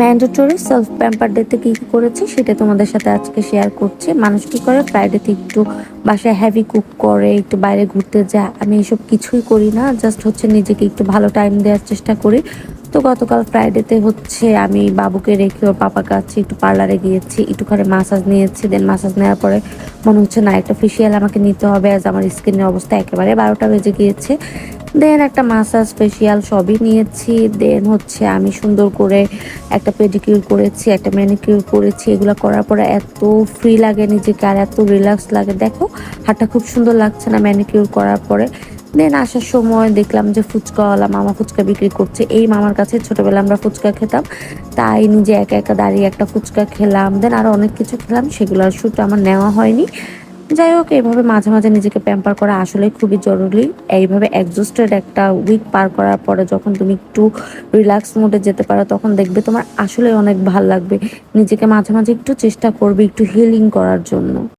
Mandatory self pamper ডেতে কী কী করেছি সেটা তোমাদের সাথে আজকে শেয়ার করছি। মানুষ কী করে? ফ্রাইডেতে একটু বাসায় হ্যাভি কুক করে, একটু বাইরে ঘুরতে যায়। আমি এসব কিছুই করি না জাস্ট হচ্ছে নিজেকে একটু ভালো টাইম দেওয়ার চেষ্টা করি। তো গতকাল ফ্রাইডেতে হচ্ছে আমি বাবুকে রেখে ওর পাপার কাছে একটু পার্লারে গিয়েছি, একটুখানি মাসাজ নিয়েছি। দেন মাসাজ নেওয়ার পরে মনে হচ্ছে, না, একটা ফেসিয়াল আমাকে নিতে হবে আজ আমার স্কিনের অবস্থা একেবারে বারোটা বেজে গিয়েছে। দেন একটা মাসাজ ফেসিয়াল সবই নিয়েছি। দেন হচ্ছে আমি সুন্দর করে একটা পেডিকিউর করেছি, একটা ম্যানিকিউর করেছি। এগুলো করার পরে এত ফ্রি লাগে নিজেকে আর এত রিল্যাক্স লাগে। দেখো, হাতটা খুব সুন্দর লাগছে না ম্যানিকিউর করার পরে। দেন আসার সময় দেখলাম যে ফুচকাওয়ালা মামা ফুচকা বিক্রি করছে। এই মামার কাছে ছোটবেলা আমরা ফুচকা খেতাম। তাই নিজে একা একা দাঁড়িয়ে একটা ফুচকা খেলাম। দেন আরও অনেক কিছু খেলাম। সেগুলোর শ্যুট আমার নেওয়া হয়নি। যাই হোক, এইভাবে মাঝে মাঝে নিজেকে প্যাম্পার করা আসলে খুবই জরুরি। এইভাবে একজস্টেড একটা উইক পার করার পরে যখন তুমি একটু রিল্যাক্স মোডে যেতে পারো, তখন দেখবে তোমার আসলে অনেক ভালো লাগবে। নিজেকে মাঝে মাঝে একটু চেষ্টা করবে, একটু হিলিং করার জন্য।